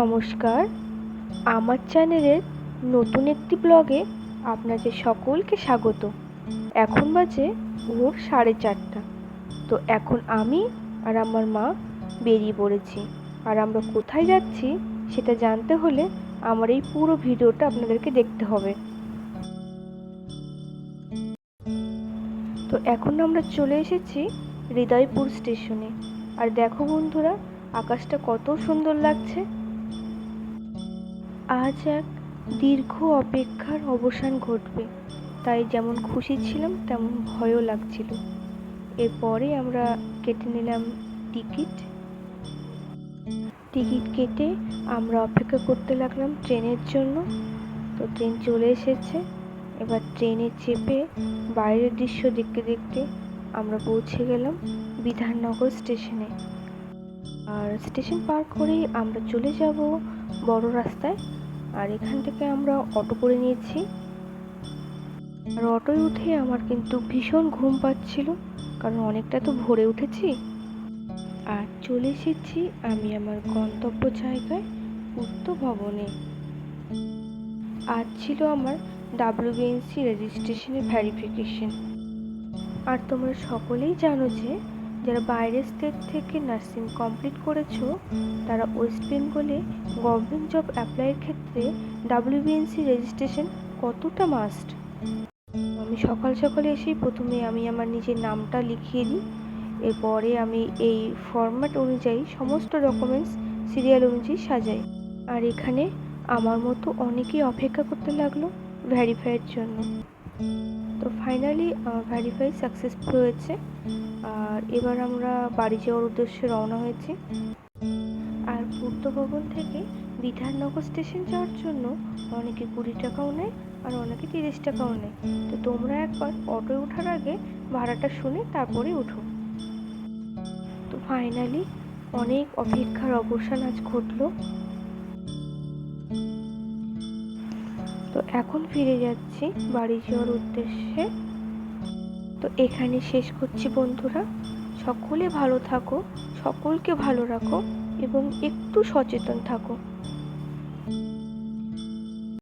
নমস্কার। আমার চ্যানেলের নতুন একটি ব্লগে আপনাদের সকলকে স্বাগত। এখন বাজে ভোর সাড়ে চারটা। তো এখন আমি আর আমার মা বেরিয়ে পড়েছি। আর আমরা কোথায় যাচ্ছি সেটা জানতে হলে আমার এই পুরো ভিডিওটা আপনাদেরকে দেখতে হবে। তো এখন আমরা চলে এসেছি হৃদয়পুর স্টেশনে। আর দেখো বন্ধুরা, আকাশটা কত সুন্দর লাগছে। আজ এক দীর্ঘ অপেক্ষার অবসান ঘটবে। তাই যেমন খুশি ছিলাম, তেমন ভয়ও লাগছিল। এরপরে আমরা কেটে নিলাম টিকিট। টিকিট কেটে আমরা অপেক্ষা করতে লাগলাম ট্রেনের জন্য। তো ট্রেন চলে এসেছে। এবার ট্রেনে চেপে বাইরের দৃশ্য দেখতে দেখতে আমরা পৌঁছে গেলাম বিধাননগর স্টেশনে। আর স্টেশন পার করেই আমরা চলে যাব বড় রাস্তায়, আর এখান থেকে আমরা অটো করে নিয়েছি। আর অটোয় উঠে আমার কিন্তু ভীষণ ঘুম পাচ্ছিল, কারণ অনেকটা তো ভোরে উঠেছি। আর চলে এসেছি আমি আমার গন্তব্য জায়গায় উত্তর ভবনে। আজ ছিল আমার ডাব্লিউবিএনসি রেজিস্ট্রেশনের ভ্যারিফিকেশন। আর তোমরা সকলেই জানো যে যারা বাইরের স্টেট থেকে নার্সিং কমপ্লিট করেছ, তারা ওয়েস্ট বেঙ্গলে গভর্নমেন্ট জব অ্যাপ্লাইয়ের ক্ষেত্রে ডাব্লিউবিএনসি রেজিস্ট্রেশন কতটা মাস্ট আমি সকাল সকালে এসেই প্রথমে আমি আমার নিজের নামটা লিখিয়ে দিই। এরপরে আমি এই ফরম্যাট অনুযায়ী সমস্ত ডকুমেন্টস সিরিয়াল অনুযায়ী সাজাই। আর এখানে আমার মতো অনেকেই অপেক্ষা করতে লাগল ভ্যারিফাইয়ের জন্য। তো ফাইনালি ভ্যারিফাই সাকসেসফুল হয়েছে। আর এবার আমরা বাড়ি যাওয়ার উদ্দেশ্যে রওনা হয়েছি। আর পূর্ত ভবন থেকে বিধাননগর স্টেশন যাওয়ার জন্য অনেকে কুড়ি টাকাও নেয় আর অনেকে তিরিশ টাকাও নেয়। তো তোমরা একবার অটোয় ওঠার আগে ভাড়াটা শুনে তারপরে উঠো তো ফাইনালি অনেক অপেক্ষার অবসান আজ ঘটলো। তো এখন ফিরে যাচ্ছি বাড়ি যাওয়ার উদ্দেশ্যে। তো এখানে শেষ করছি বন্ধুরা। সকলে ভালো থাকো, সকলকে ভালো রাখো এবং একটু সচেতন থাকো।